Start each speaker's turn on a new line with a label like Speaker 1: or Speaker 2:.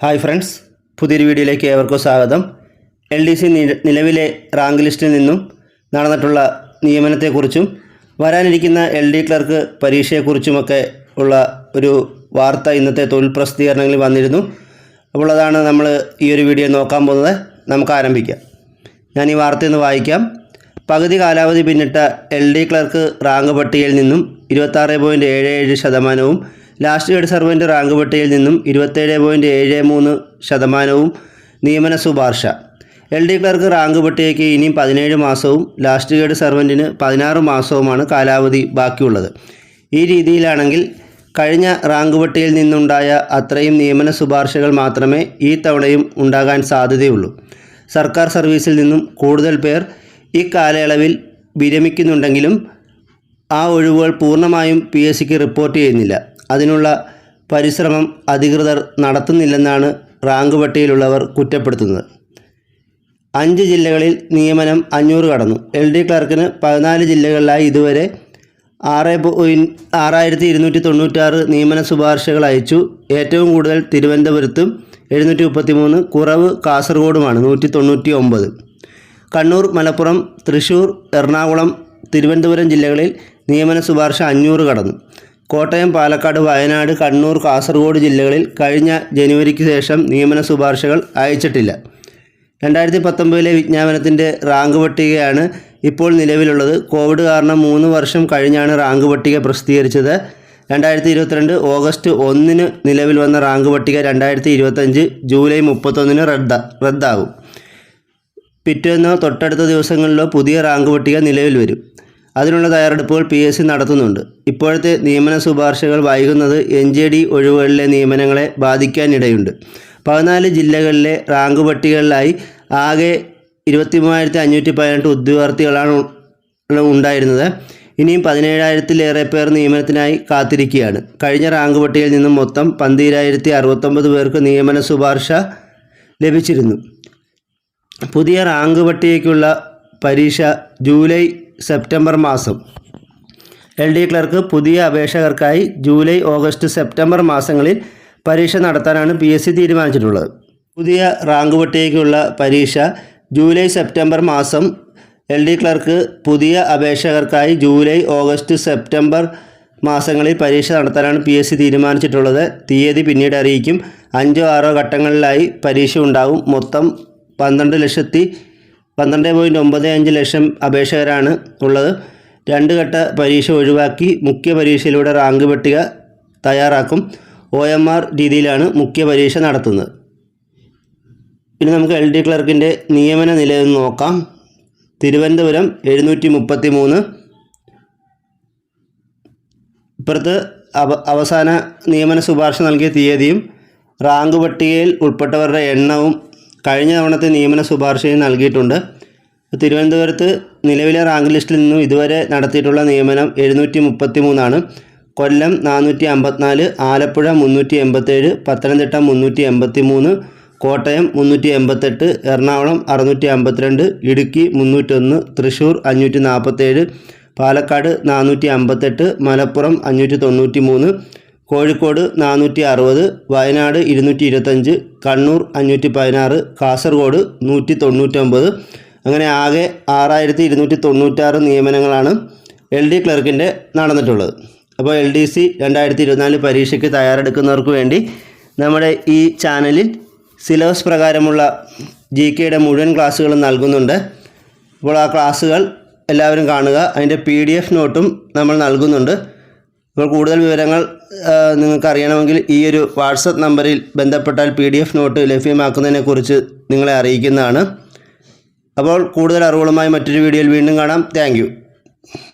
Speaker 1: Hi friends പുതിയൊരു വീഡിയോയിലേക്ക് ഏവർക്കും സ്വാഗതം. എൽ ഡി സി നിലവിലെ റാങ്ക് ലിസ്റ്റിൽ നിന്നും നടന്നിട്ടുള്ള നിയമനത്തെക്കുറിച്ചും വരാനിരിക്കുന്ന എൽ ഡി ക്ലർക്ക് പരീക്ഷയെക്കുറിച്ചുമൊക്കെ ഉള്ള ഒരു വാർത്ത ഇന്നത്തെ തൊഴിൽ പ്രസിദ്ധീകരണങ്ങളിൽ വന്നിരുന്നു. അപ്പോൾ അതാണ് നമ്മൾ ഈ ഒരു വീഡിയോ നോക്കാൻ പോകുന്നത്. നമുക്ക് ആരംഭിക്കാം. ഞാൻ ഈ വാർത്തയൊന്ന് വായിക്കാം. പകുതി കാലാവധി പിന്നിട്ട എൽ ഡി ക്ലർക്ക് റാങ്ക് പട്ടികയിൽ നിന്നും ഇരുപത്താറ് പോയിന്റ് ഏഴ് ഏഴ് ശതമാനവും ലാസ്റ്റ് ഗ്രേഡ് സർവന്റ് റാങ്ക് പട്ടികയിൽ നിന്നും ഇരുപത്തേഴ് പോയിന്റ് ഏഴ് മൂന്ന് ശതമാനവും നിയമന ശുപാർശ. എൽ ഡി ക്ലർക്ക് റാങ്ക് പട്ടികയ്ക്ക് ഇനിയും പതിനേഴ് മാസവും ലാസ്റ്റ് ഗ്രേഡ് സർവന്റിന് പതിനാറ് മാസവുമാണ് കാലാവധി ബാക്കിയുള്ളത്. ഈ രീതിയിലാണെങ്കിൽ കഴിഞ്ഞ റാങ്ക് പട്ടികയിൽ നിന്നുണ്ടായ അത്രയും നിയമന ശുപാർശകൾ മാത്രമേ ഈ തവണയും ഉണ്ടാകാൻ സാധ്യതയുള്ളൂ. സർക്കാർ സർവീസിൽ നിന്നും കൂടുതൽ പേർ ഈ കാലയളവിൽ വിരമിക്കുന്നുണ്ടെങ്കിലും ആ ഒഴിവുകൾ പൂർണമായും പി എസ് സിക്ക് റിപ്പോർട്ട് ചെയ്യുന്നില്ല. അതിനുള്ള പരിശ്രമം അധികൃതർ നടത്തുന്നില്ലെന്നാണ് റാങ്ക് പട്ടികയിലുള്ളവർ കുറ്റപ്പെടുത്തുന്നത്. അഞ്ച് ജില്ലകളിൽ നിയമനം അഞ്ഞൂറ് കടന്നു. എൽ ഡി ക്ലർക്കിന് പതിനാല് ജില്ലകളിലായി ഇതുവരെ ആറ് പോയിന്റ് ആറായിരത്തി ഇരുന്നൂറ്റി തൊണ്ണൂറ്റാറ് നിയമന ശുപാർശകൾ അയച്ചു. ഏറ്റവും കൂടുതൽ തിരുവനന്തപുരത്തും എഴുന്നൂറ്റി മുപ്പത്തി മൂന്ന് കുറവ് കാസർഗോഡുമാണ് നൂറ്റി തൊണ്ണൂറ്റി ഒമ്പത് കണ്ണൂർ മലപ്പുറം തൃശ്ശൂർ എറണാകുളം തിരുവനന്തപുരം ജില്ലകളിൽ നിയമന ശുപാർശ അഞ്ഞൂറ് കടന്നു. കോട്ടയം പാലക്കാട് വയനാട് കണ്ണൂർ കാസർഗോഡ് ജില്ലകളിൽ കഴിഞ്ഞ ജനുവരിക്ക് ശേഷം നിയമന ശുപാർശകൾ അയച്ചിട്ടില്ല. രണ്ടായിരത്തി പത്തൊമ്പതിലെ വിജ്ഞാപനത്തിന്റെ റാങ്ക് പട്ടികയാണ് ഇപ്പോൾ നിലവിലുള്ളത്. കോവിഡ് കാരണം മൂന്ന് വർഷം കഴിഞ്ഞാണ് റാങ്ക് പട്ടിക പ്രസിദ്ധീകരിച്ചത്. രണ്ടായിരത്തി ഇരുപത്തിരണ്ട് ഓഗസ്റ്റ് ഒന്നിന് നിലവിൽ വന്ന റാങ്ക് പട്ടിക രണ്ടായിരത്തി ഇരുപത്തഞ്ച് ജൂലൈ മുപ്പത്തൊന്നിന് റദ്ദ റദ്ദാകും. പിറ്റേന്നോ തൊട്ടടുത്ത ദിവസങ്ങളിലോ പുതിയ റാങ്ക് പട്ടിക നിലവിൽ വരും. അതിനുള്ള തയ്യാറെടുപ്പുകൾ പി എസ് സി നടത്തുന്നുണ്ട്. ഇപ്പോഴത്തെ നിയമന ശുപാർശകൾ വൈകുന്നത് എൻ ജെ ഡി ഒഴിവുകളിലെ നിയമനങ്ങളെ ബാധിക്കാനിടയുണ്ട്. പതിനാല് ജില്ലകളിലെ റാങ്ക് പട്ടികകളിലായി ആകെ ഇരുപത്തി മൂവായിരത്തി അഞ്ഞൂറ്റി പതിനെട്ട് ഉദ്യോഗാർത്ഥികളാണ് ഉണ്ടായിരുന്നത്. ഇനിയും പതിനേഴായിരത്തിലേറെ പേർ നിയമനത്തിനായി കാത്തിരിക്കുകയാണ്. കഴിഞ്ഞ റാങ്ക് പട്ടികയിൽ നിന്നും മൊത്തം പന്തിരായിരത്തി അറുപത്തൊമ്പത് പേർക്ക് നിയമന ശുപാർശ ലഭിച്ചിരുന്നു. പുതിയ റാങ്ക് പട്ടികയ്ക്കുള്ള പരീക്ഷ ജൂലൈ സെപ്റ്റംബർ മാസം. എൽ ഡി ക്ലർക്ക് പുതിയ അപേക്ഷകർക്കായി ജൂലൈ ഓഗസ്റ്റ് സെപ്റ്റംബർ മാസങ്ങളിൽ പരീക്ഷ നടത്താനാണ് പി എസ് സി തീരുമാനിച്ചിട്ടുള്ളത്. പുതിയ റാങ്ക് പട്ടികയ്ക്കുള്ള പരീക്ഷ ജൂലൈ സെപ്റ്റംബർ മാസം എൽ ഡി ക്ലർക്ക് പുതിയ അപേക്ഷകർക്കായി ജൂലൈ ഓഗസ്റ്റ് സെപ്റ്റംബർ മാസങ്ങളിൽ പരീക്ഷ നടത്താനാണ് പി എസ് സി തീരുമാനിച്ചിട്ടുള്ളത്. തീയതി പിന്നീട് അറിയിക്കും. അഞ്ചോ ആറോ ഘട്ടങ്ങളിലായി പരീക്ഷ ഉണ്ടാകും. മൊത്തം പന്ത്രണ്ട് ലക്ഷത്തി പന്ത്രണ്ട് പോയിന്റ് ഒമ്പത് അഞ്ച് ലക്ഷം അപേക്ഷകരാണ് ഉള്ളത്. രണ്ട് ഘട്ട പരീക്ഷ ഒഴിവാക്കി മുഖ്യ പരീക്ഷയിലൂടെ റാങ്ക് പട്ടിക തയ്യാറാക്കും ഒ എം ആർ രീതിയിലാണ് മുഖ്യ പരീക്ഷ നടത്തുന്നത്. പിന്നെ നമുക്ക് എൽ ഡി ക്ലർക്കിന്റെ നിയമന നില നോക്കാം. തിരുവനന്തപുരം എഴുന്നൂറ്റി മുപ്പത്തി മൂന്ന് ഇപ്പുറത്ത് അവ അവസാന നിയമന ശുപാർശ നൽകിയ തീയതിയും റാങ്ക് പട്ടികയിൽ ഉൾപ്പെട്ടവരുടെ എണ്ണവും കഴിഞ്ഞ തവണത്തെ നിയമന ശുപാർശയും നൽകിയിട്ടുണ്ട്. തിരുവനന്തപുരത്ത് നിലവിലെ റാങ്ക് ലിസ്റ്റിൽ നിന്നും ഇതുവരെ നടത്തിയിട്ടുള്ള നിയമനം എഴുന്നൂറ്റി മുപ്പത്തി മൂന്നാണ് കൊല്ലം നാനൂറ്റി അമ്പത്തിനാല് ആലപ്പുഴ മുന്നൂറ്റി എൺപത്തേഴ് പത്തനംതിട്ട മുന്നൂറ്റി എൺപത്തി മൂന്ന് കോട്ടയം മുന്നൂറ്റി എൺപത്തെട്ട് എറണാകുളം അറുന്നൂറ്റി അമ്പത്തിരണ്ട് ഇടുക്കി മുന്നൂറ്റൊന്ന് തൃശ്ശൂർ അഞ്ഞൂറ്റി നാൽപ്പത്തേഴ് പാലക്കാട് നാനൂറ്റി അമ്പത്തെട്ട് മലപ്പുറം അഞ്ഞൂറ്റി തൊണ്ണൂറ്റി മൂന്ന് കോഴിക്കോട് നാനൂറ്റി അറുപത് വയനാട് ഇരുന്നൂറ്റി ഇരുപത്തഞ്ച് കണ്ണൂർ അഞ്ഞൂറ്റി പതിനാറ് കാസർഗോഡ് നൂറ്റി തൊണ്ണൂറ്റൊമ്പത് അങ്ങനെ ആകെ ആറായിരത്തി ഇരുന്നൂറ്റി തൊണ്ണൂറ്റാറ് നിയമനങ്ങളാണ് എൽ ഡി ക്ലർക്കിന്റെ നടന്നിട്ടുള്ളത്. അപ്പോൾ എൽ ഡി സി രണ്ടായിരത്തി ഇരുപത്തിനാല് പരീക്ഷയ്ക്ക് തയ്യാറെടുക്കുന്നവർക്ക് വേണ്ടി നമ്മുടെ ഈ ചാനലിൽ സിലബസ് പ്രകാരമുള്ള ജി കെയുടെ മുഴുവൻ ക്ലാസ്സുകളും നൽകുന്നുണ്ട്. അപ്പോൾ ആ ക്ലാസ്സുകൾ എല്ലാവരും കാണുക. അതിന്റെ പി ഡി എഫ് നോട്ടും നമ്മൾ നൽകുന്നുണ്ട്. അപ്പോൾ കൂടുതൽ വിവരങ്ങൾ നിങ്ങൾക്ക് അറിയണമെങ്കിൽ ഈ ഒരു വാട്സപ്പ് നമ്പറിൽ ബന്ധപ്പെട്ടാൽ പി ഡി എഫ് നോട്ട് ലഭ്യമാക്കുന്നതിനെക്കുറിച്ച് നിങ്ങളെ അറിയിക്കുന്നതാണ്. അപ്പോൾ കൂടുതൽ അറിവുകളുമായി മറ്റൊരു വീഡിയോയിൽ വീണ്ടും കാണാം. താങ്ക്